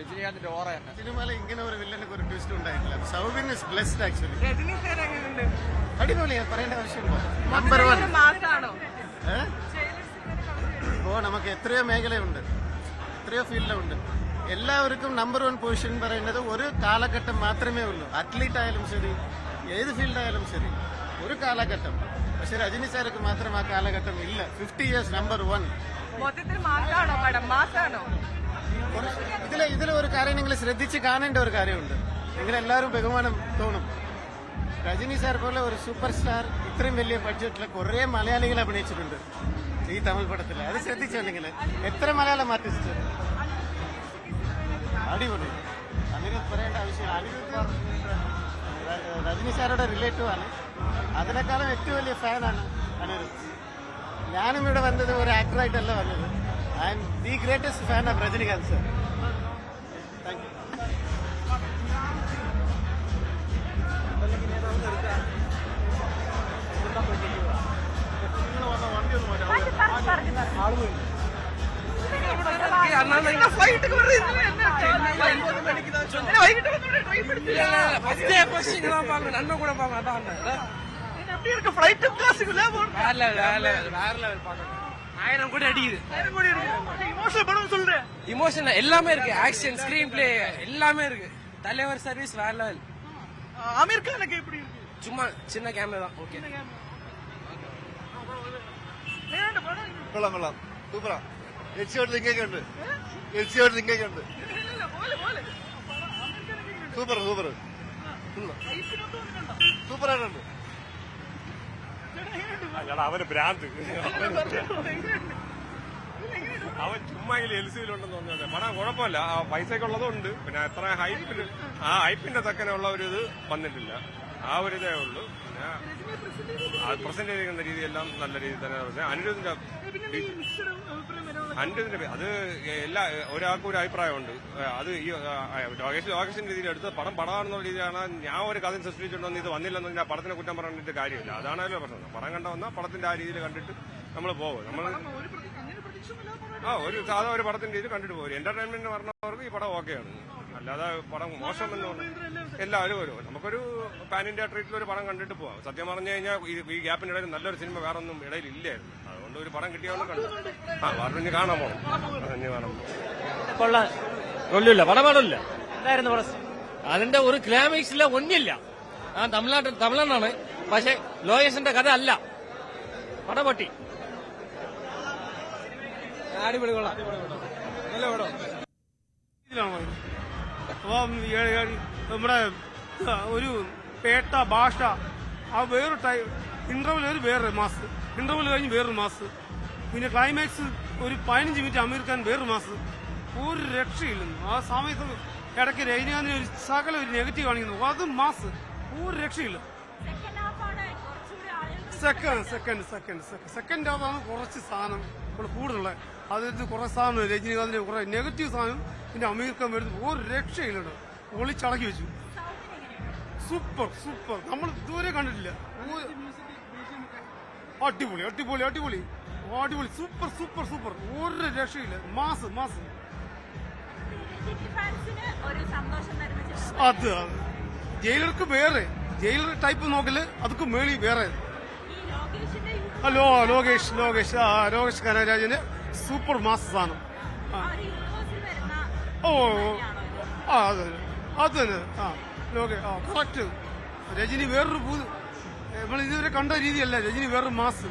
രജനീകാന്തിന്റെ ഓറ തന്നെ. സിനിമയിൽ ഇങ്ങനെ ഒരു വില്ലനൊക്കെ ഒരു ട്വിസ്റ്റ് ഉണ്ടായിട്ടില്ല. Soubin is blessed actually Rajini sir എങ്ങനെയുണ്ട് അടിപൊളിയാ പറയേണ്ട ആവശ്യമുണ്ടോ നമ്പർ വൺ ഇപ്പോ നമുക്ക് എത്രയോ മേഖലയുണ്ട്. എത്രയോ ഫീൽഡിലുണ്ട്. എല്ലാവർക്കും നമ്പർ വൺ പൊസിഷൻ പറയുന്നത് ഒരു കാലഘട്ടം മാത്രമേ ഉള്ളൂ. അത്ലീറ്റ് ആയാലും ശരി ഏത് ഫീൽഡായാലും ശരി ഒരു കാലഘട്ടം. പക്ഷെ രജനി സാർക്ക് മാത്രം ആ കാലഘട്ടം ഇല്ല. ഫിഫ്റ്റി ഇയേഴ്സ് നമ്പർ വൺ മൊത്തത്തിൽ മാസാണോ പടം മാസാണോ? ഇതിലെ ഇതിലെ ഒരു കാര്യം നിങ്ങൾ ശ്രദ്ധിച്ച് കാണേണ്ട ഒരു കാര്യമുണ്ട്. നിങ്ങൾ എല്ലാവരും ബഹുമാനം തോന്നും. രജനി സാർ പോലെ ഒരു സൂപ്പർ സ്റ്റാർ ഇത്രയും വലിയ ബഡ്ജറ്റിൽ കുറെ മലയാളികൾ അഭിനയിച്ചിട്ടുണ്ട് ഈ തമിഴ് പടത്തിൽ അത് ശ്രദ്ധിച്ചോ നിങ്ങൾ എത്ര മലയാളം ആർട്ടിസ്റ്റ് അടിപൊളി. അങ്ങനെ പറയേണ്ട ആവശ്യം അനിരുദ്ധ് രജനി സാറുടെ റിലേറ്റീവ് ആണ്. അതിനേക്കാളും ഏറ്റവും വലിയ ഫാനാണ് അനിരുദ്ധ്. ഞാനും ഇവിടെ വന്നത് ഒരു ആക്ടറായിട്ടല്ല വന്നത്. I am the greatest fan of Rajinikanth sir thank you நன்மை கூட பாப்பேன் அதான் எப்படி இருக்கு வேற லெவல் வேற லெவல் பாக்கணும் வேற லெவல் பாக்கணும் ஆயிரம் கூட அடிக்குது ഇമോഷണൽ படம் சொல்றேன் இமோஷனல் எல்லாமே இருக்கு ஆக்ஷன் ஸ்கிரீன் பிளே எல்லாமே இருக்கு தலைவர் சர்வீஸ் வேற லெவல் அமீர் கானுக்கு எப்படி இருக்கு சும்மா சின்ன கேமரா தான் ஓகே നേരിട്ട് പടം കൊള്ളാം കൊള്ളാം സൂപ്പറാ എൽസിയോട് ലിങ്കൊക്കെ ഉണ്ട് എൽസിയോട് ലിങ്കൊക്കെ ഉണ്ട് ഇല്ല, പോലെ പോലെ സൂപ്പർ സൂപ്പർ സൂപ്പർ അവന് ഭ്രാന്ത്. അവൻ ചുമ്മാ എൽ സിയിലുണ്ടെന്ന് തോന്നുന്നത് പണം കുഴപ്പമില്ല. ആ പൈസക്കുള്ളതും പിന്നെ എത്ര ഹൈപ്പിൽ ആ ഹൈപ്പിന്റെ തക്കനുള്ള ഒരു ഇത് വന്നിട്ടില്ല. ആ ഒരു ഇതേ ഉള്ളൂ. പിന്നെ പ്രസന്റ് ചെയ്തിരിക്കുന്ന രീതിയെല്ലാം നല്ല രീതിയിൽ തന്നെ അനിരുദ്ധിന്റെ അനിരുദ്ധിന്റെ അത് എല്ലാ ഒരാൾക്കും ഒരു അഭിപ്രായമുണ്ട്. അത് ഈ ലോകേഷ് ലോകേഷിന്റെ രീതിയിൽ എടുത്ത് പടം പടമാണെന്നുള്ള രീതിയിലാണ് ഞാൻ ഒരു കഥ സൃഷ്ടിച്ചിട്ടുണ്ടെന്ന് ഇത് വന്നില്ലെന്ന് ആ പടത്തിനെ കുറ്റം പറഞ്ഞിട്ട് കാര്യമില്ല. അതാണല്ലോ പ്രശ്നം. പടം കണ്ട വന്നാൽ പടത്തിന്റെ ആ രീതിയിൽ കണ്ടിട്ട് നമ്മൾ പോകും. നമ്മൾ ആ ഒരു സാധാ ഒരു പടത്തിന്റെ ഇത് കണ്ടിട്ട് പോകും എന്റർടൈൻമെന്റ് പറഞ്ഞവർക്ക് ഈ പടം ഓക്കെയാണ് അല്ലാതെ പടം മോശം എന്ന് പറഞ്ഞു എല്ലാവരും ഒരു നമുക്കൊരു പാൻ ഇന്ത്യ ട്രീറ്റിൽ ഒരു പടം കണ്ടിട്ട് പോവാം. സത്യം പറഞ്ഞു കഴിഞ്ഞാൽ ഈ- ഇടയിൽ നല്ലൊരു സിനിമ വേറെ ഒന്നും ഇടയിൽ ഇല്ലായിരുന്നു. അതുകൊണ്ട് ഒരു പടം കിട്ടിയാൽ കണ്ടു. ആ ഇനി കാണാൻ പോകണം കാണാൻ കൊള്ളാം. കൊള്ളില്ല എന്തായിരുന്നു അതിന്റെ ഒരു ക്ലൈമാക്സിലെ ഒന്നില്ല. ആ തമിഴ്നാട്ടിൽ തമിഴ്നാടാണ് പക്ഷെ ലോകേഷിന്റെ കഥ അല്ല. പടപൊട്ടി നല്ല നമ്മുടെ ഒരു പേട്ട ഭാഷ ആ വേറൊരു ടൈം ഇന്റർവൽ ഒരു വേറൊരു മാസ്. ഇന്റർവൽ കഴിഞ്ഞ് വേറൊരു മാസ്. പിന്നെ ക്ലൈമാക്സ് ഒരു പതിനഞ്ച് മിനിറ്റ് അമീർ ഖാൻ വേറൊരു മാസ്. ഒരു രക്ഷയില്ലെന്ന്. ആ സമയത്ത് ഇടയ്ക്ക് രജനീകാന്തിന് ഒരു സകല ഒരു നെഗറ്റീവ് കാണിക്കുന്നു. അത് മാസ്. ഒരു രക്ഷയില്ല. സെക്കൻഡ് സെക്കൻഡ് സെക്കൻഡ് സെക്കൻഡ് ആണ് കുറച്ച് സാധനം. കൂടുതലുള്ള അതിന് കുറെ സാധനം രജനീകാന്തിന്റെ കുറെ നെഗറ്റീവ് സാധനം പിന്നെ അമീർ ഖാൻ വരുന്നത് ഒരു രക്ഷയില്ലോ ഒളിച്ചടക്കി വെച്ചു. Super super. നമ്മൾ ഇതുവരെ കണ്ടിട്ടില്ല. അടിപൊളി അടിപൊളി അടിപൊളി. അടിപൊളി. Super super super. ഒരു രക്ഷയില്ല. Mass mass. അത്. ജയിലർക്ക് വേറെ. ജയിലർ ടൈപ്പ് നോക്കൽ അതൊക്കെ മേളി വേറെ. ഹലോ ലോകേഷ് ലോകേഷ്. ആ ലോകേഷ് കനരാജന് സൂപ്പർ മാസ് സാധനം. ഓ? ആ അത് അത് തന്നെ. ആ ലോകെ ആ കറക്റ്റ് രജനി വേറൊരു നമ്മൾ ഇതുവരെ കണ്ട രീതിയല്ല. രജനി വേറൊരു മാസ്